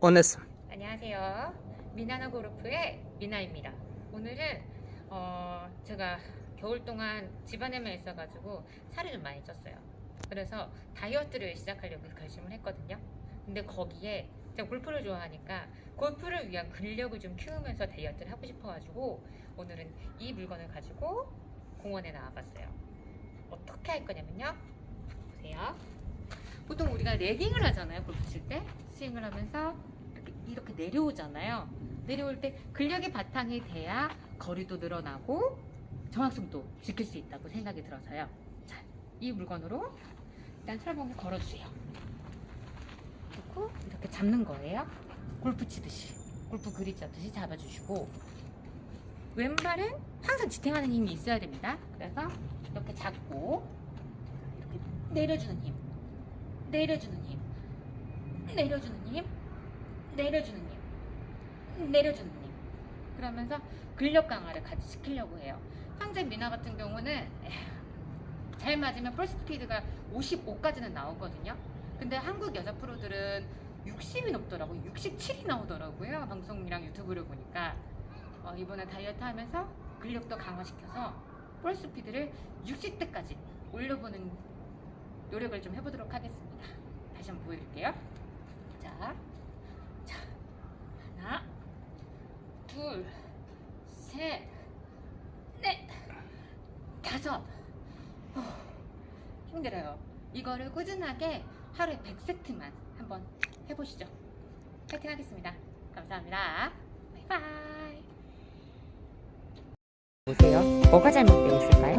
오네스 안녕하세요. 미나나 고르프의 미나입니다. 오늘은 어, 제가 겨울 동안 집안에만 있어가지고 살이 좀 많이 쪘어요. 그래서 다이어트를 시작하려고 결심을 했거든요. 근데 거기에 제가 골프를 좋아하니까 골프를 위한 근력을 좀 키우면서 다이어트를 하고 싶어가지고 오늘은 이 물건을 가지고 공원에 나와봤어요. 어떻게 할 거냐면요. 보세요. 보통 우리가 레깅을 하잖아요. 골프. 스윙을 하면서 이렇게, 이렇게 내려오잖아요. 내려올 때 근력의 바탕이 돼야 거리도 늘어나고 정확성도 지킬 수 있다고 생각이 들어서요. 자, 이 물건으로 일단 트러블을 걸어주세요. 그리고 이렇게 잡는 거예요. 골프 치듯이. 골프 그립 잡듯이 잡아주시고 왼발은 항상 지탱하는 힘이 있어야 됩니다. 그래서 이렇게 잡고 이렇게 내려주는 힘, 내려주는 힘, 내려주는 힘, 내려주는 힘, 내려주는 힘. 그러면서 근력 강화를 같이 시키려고 해요. 황제 미나 같은 경우는 잘 맞으면 풀 스피드가 55까지는 나오거든요. 근데 한국 여자 프로들은 60이 넘더라고, 67이 나오더라고요. 방송이랑 유튜브를 보니까 어, 이번에 다이어트 하면서 근력도 강화시켜서 볼 스피드를 60대까지 올려보는 노력을 좀 해보도록 하겠습니다. 다시 한번 보여드릴게요. 자, 자, 하나, 둘, 셋, 넷, 다섯. 후, 힘들어요. 이거를 꾸준하게 하루에 100세트만 한번 해보시죠. 파이팅 하겠습니다. 감사합니다. 바이바이. 보세요. 뭐가 잘못되어 있을까요?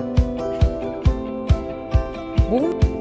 몸